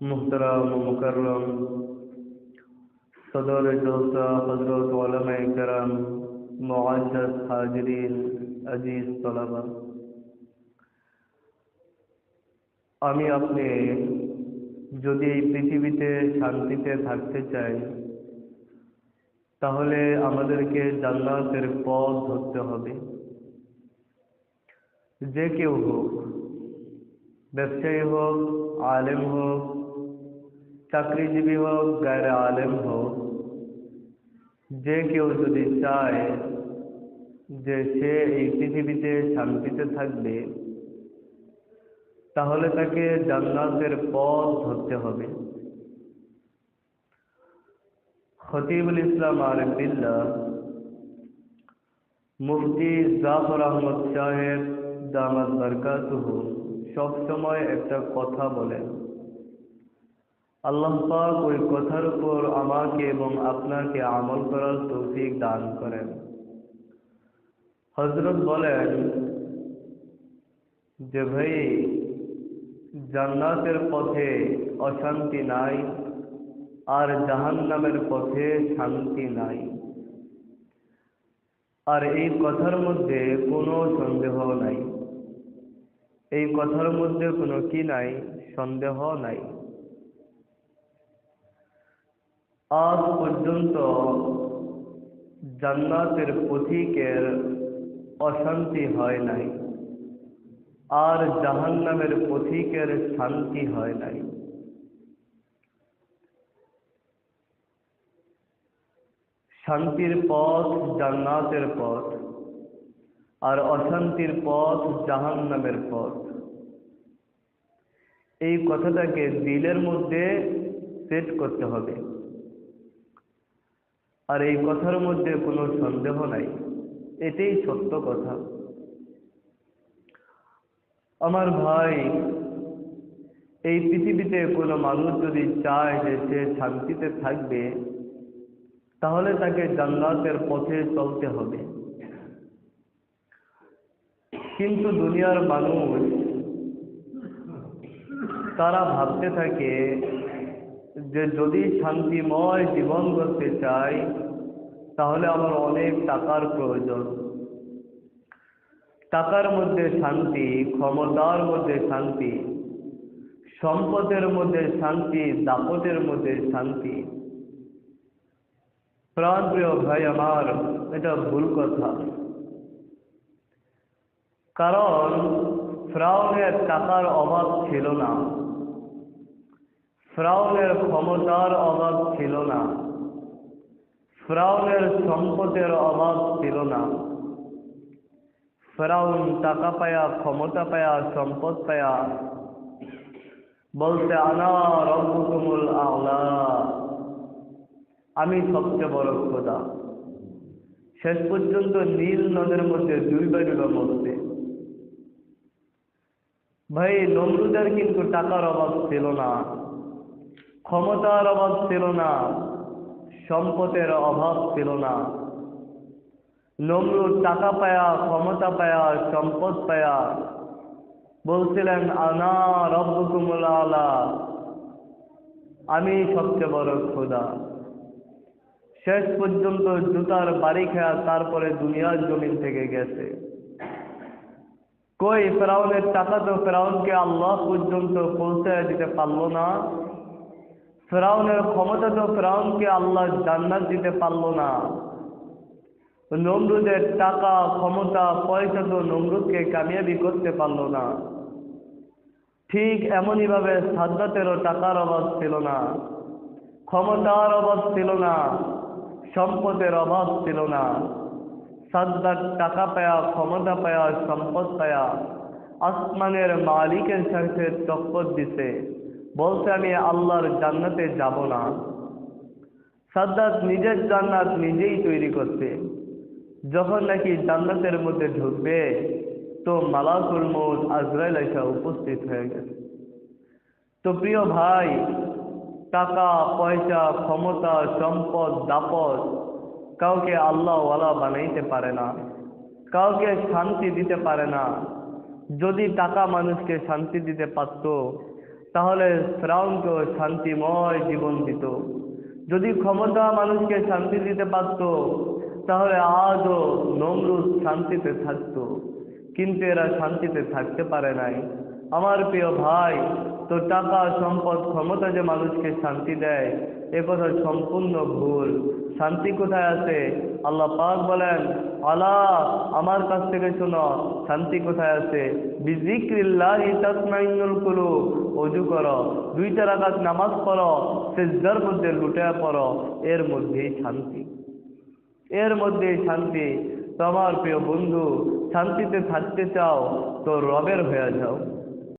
محترم و مکرم صدر جلسہ حضرت علماء کرم معزز حاضرین عزیز طلبا আমি আপনি যদি এই পৃথিবীতে শান্তিতে থাকতে চাই, তাহলে আমাদেরকে জান্নাতের পথ ধরতে হবে। যে কেউ হোক, ব্যবসায়ী হোক, আলেম হোক চাকরিজীবী হোক গায়ে আলেম হোক, যে কেউ যদি চায় যে সে এই পৃথিবীতে শান্তিতে থাকবে, তাহলে তাকে জান্নাতের পথ ধরতে হবে। খতিবুল ইসলাম আরিফিল্লা মুফতি জাফর আহমদ সাহেব দামাত বরকাতুহ সবসময় একটা কথা বলেন। আল্লাহ পাক ওই কথার উপর আমাকে এবং আপনাকে আমল করার তৌফিক দান করেন। হজরত বলেন, যে ভাই, জান্নাতের পথে অশান্তি নাই আর জাহান্নামের পথে শান্তি নাই। আর এই কথার মধ্যে কোনো সন্দেহ নাই। এই কথার মধ্যে কোনো কি নাই? সন্দেহ নাই। আজ পর্যন্ত জান্নাতের পথিকের অশান্তি হয় নাই, আর জাহান্নামের পথিকের শান্তি হয় নাই। শান্তির পথ জান্নাতের পথ, আর অশান্তির পথ জাহান্নামের পথ। এই কথাটাকে দিলের মধ্যে সেট করতে হবে। আর এই কথার মধ্যে কোনো সন্দেহ নাই। এটাই সত্য কথা। আমার ভাই, এই পৃথিবীতে কোনো মানুষ যদি চায় যে সে শান্তিতে থাকবে, তাহলে তাকে জান্নাতের পথে চলতে হবে। কিন্তু দুনিয়ার মানুষ, তারা ভাবতে থাকে যে যদি শান্তিময় জীবন করতে চাই, তাহলে আমার অনেক টাকার প্রয়োজন। টাকার মধ্যে শান্তি, ক্ষমতার মধ্যে শান্তি, সম্পদের মধ্যে শান্তি, দাপটের মধ্যে শান্তি। প্রাণ প্রিয় ভাই আমার, এটা ভুল কথা। কারণ, ফ্রাউনের টাকার অভাব ছিল না। ফ্রাউনের ক্ষমতার অভাব ছিল না। ফ্রাউনের সম্পদের অভাব ছিল না। ফেরাউন টাকা পায়া, ক্ষমতা পায়া, সম্পদ পায়া। বলতে, আনা রব্বুকুমুল আওলা আমি সবচেয়ে বড় খোদা। শেষ পর্যন্ত নীল নদের মধ্যে দুই ডুবে মরছে ভাই, নমরুদের কিন্তু টাকার অভাব ছিল না। ক্ষমতার অভাব ছিল না, সম্পদের অভাব ছিল না। নমরুদ টাকা পায়া, ক্ষমতা পায়া, সম্পদ পায়া। বলছিলেন, আনা রব্বকুমুল আলা। আমি সবচেয়ে বড় খোদা শেষ পর্যন্ত জুতার বাড়ি খেয়া তারপরে দুনিয়ার জমিন থেকে গেছে। কই ফেরাউনের টাকা তো ফেরাউনকে আল্লাহ পর্যন্ত পৌঁছায় দিতে পারল না। ফেরাউনের ক্ষমতা তো ফেরাউনকে আল্লাহ জান্নাত দিতে পারল না। নমরুদের টাকা, ক্ষমতা, পয়সা তো নমরুদকে কামিয়াবি করতে পারল না। ঠিক এমনইভাবে সাদ্দাতেরও টাকার অভাব ছিল না, ক্ষমতার অভাব ছিল না, সম্পদের অভাব ছিল না। সাদ্দাত টাকা পায়া, ক্ষমতা পায়া, সম্পদ পায়া, আসমানের মালিকের সাথে টক্কর দিছে। বলছে, আমি আল্লাহর জান্নাতে যাব না। সাদ্দাত নিজের জান্নাত নিজেই তৈরি করছে। যখন নাকি জান্নাতের মধ্যে ঢুকবে, তো মালাকুল মৌত আজরাইল এসে উপস্থিত হয়ে গেছে। তো প্রিয় ভাই, টাকা, পয়সা, ক্ষমতা, সম্পদ, দাপট কাউকে আল্লাহওয়ালা বানাইতে পারে না, কাউকে শান্তি দিতে পারে না। যদি টাকা মানুষকে শান্তি দিতে পারত তাহলে ফ্রাউনকে শান্তিময় জীবন দিত। যদি ক্ষমতা মানুষকে শান্তি দিতে পারত, তাহলে আজও নমরুদ শান্তিতে থাকত। কিন্তু এরা শান্তিতে থাকতে পারে নাই। আমার প্রিয় ভাই তো টাকা, সম্পদ, ক্ষমতা যে মানুষকে শান্তি দেয়, এ কথা সম্পূর্ণ ভুল। শান্তি কোথায় আছে? আল্লাহ পাক বলেন, আলা, আমার কাছ থেকে শোনো, শান্তি কোথায় আছে? বিজিক্রিল্লাহি তাসমাইনুল কুলুব। অজু করো, দুইটা রাকাত নামাজ পড়ো, সিজদার মধ্যে লুটে পড়ো, এর মধ্যেই শান্তি। এর মধ্যেই শান্তি। তোমার প্রিয় বন্ধু, শান্তিতে থাকতে চাও তো রবের হয়ে যাও।